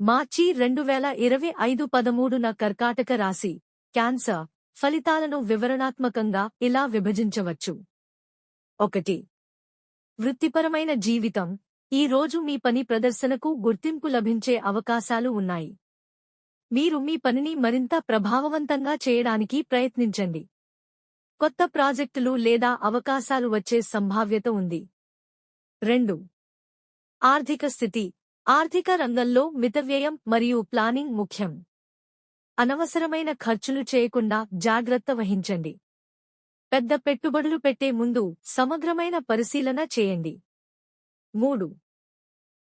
మార్చి రెండు వేల ఇరవై ఐదు పదమూడున కర్కాటక రాశి క్యాన్సర్ ఫలితాలను వివరణాత్మకంగా ఇలా విభజించవచ్చు. ఒకటి వృత్తిపరమైన జీవితం. ఈ రోజు మీ పని ప్రదర్శనకు గుర్తింపు లభించే అవకాశాలు ఉన్నాయి. మీరు మీ పనిని మరింత ప్రభావవంతంగా చేయడానికి ప్రయత్నించండి. కొత్త ప్రాజెక్టులు లేదా అవకాశాలు వచ్చే సంభావ్యత ఉంది. రెండు ఆర్థిక స్థితి. ఆర్థిక రంగంలో మితవ్యయం మరియు ప్లానింగ్ ముఖ్యం. అనవసరమైన ఖర్చులు చేయకుండా జాగ్రత్త వహించండి. పెద్ద పెట్టుబడులు పెట్టే ముందు సమగ్రమైన పరిశీలన చేయండి. మూడు.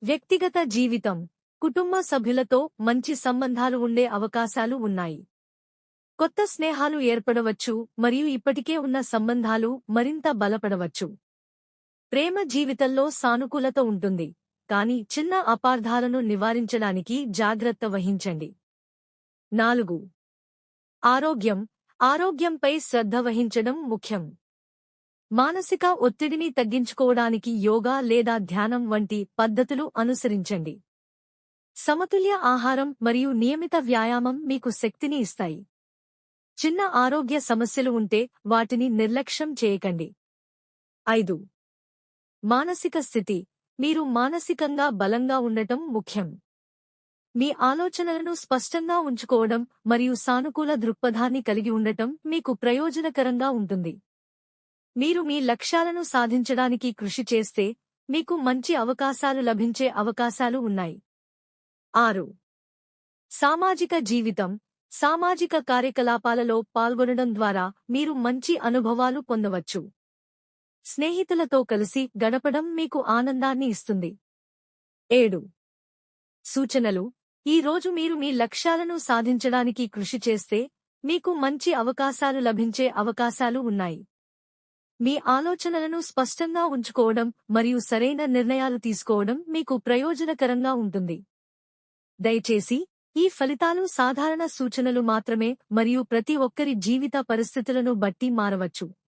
వ్యక్తిగత జీవితం. కుటుంబ సభ్యులతో మంచి సంబంధాలు ఉండే అవకాశాలు ఉన్నాయి. కొత్త స్నేహాలు ఏర్పడవచ్చు మరియు ఇప్పటికే ఉన్న సంబంధాలు మరింత బలపడవచ్చు. ప్రేమ జీవితంలో సానుకూలత ఉంటుంది. కానీ చిన్న అపార్థాలను నివారించడానికి జాగ్రత్త వహించండి. నాలుగు. ఆరోగ్యం. ఆరోగ్యంపై శ్రద్ధ వహించడం ముఖ్యం. మానసిక ఒత్తిడిని తగ్గించుకోవడానికి యోగా లేదా ధ్యానం వంటి పద్ధతులు అనుసరించండి. సమతుల్య ఆహారం మరియు నియమిత వ్యాయామం మీకు శక్తిని ఇస్తాయి. చిన్న ఆరోగ్య సమస్యలు ఉంటే వాటిని నిర్లక్ష్యం చేయకండి. ఐదు. మానసిక స్థితి. మీరు మానసికంగా బలంగా ఉండటం ముఖ్యం. మీ ఆలోచనలను స్పష్టంగా ఉంచుకోవడం మరియు సానుకూల దృక్పథాన్ని కలిగి ఉండటం మీకు ప్రయోజనకరంగా ఉంటుంది. మీరు మీ లక్ష్యాలను సాధించడానికి కృషి చేస్తే మీకు మంచి అవకాశాలు లభించే అవకాశాలు ఉన్నాయి. ఆరు. సామాజిక జీవితం సామాజిక కార్యకలాపాలలో పాల్గొనడం ద్వారా మీరు మంచి అనుభవాలు పొందవచ్చు. స్నేహితులతో కలిసి గడపడం మీకు ఆనందాన్ని ఇస్తుంది. ఏడు. సూచనలు. ఈ రోజు మీరు మీ లక్ష్యాలను సాధించడానికి కృషి చేస్తే మీకు మంచి అవకాశాలు లభించే అవకాశాలు ఉన్నాయి. మీ ఆలోచనలను స్పష్టంగా ఉంచుకోవడం మరియు సరైన నిర్ణయాలు తీసుకోవడం మీకు ప్రయోజనకరంగా ఉంటుంది. దయచేసి ఈ ఫలితాలు సాధారణ సూచనలు మాత్రమే మరియు ప్రతి ఒక్కరి జీవిత పరిస్థితులను బట్టి మారవచ్చు.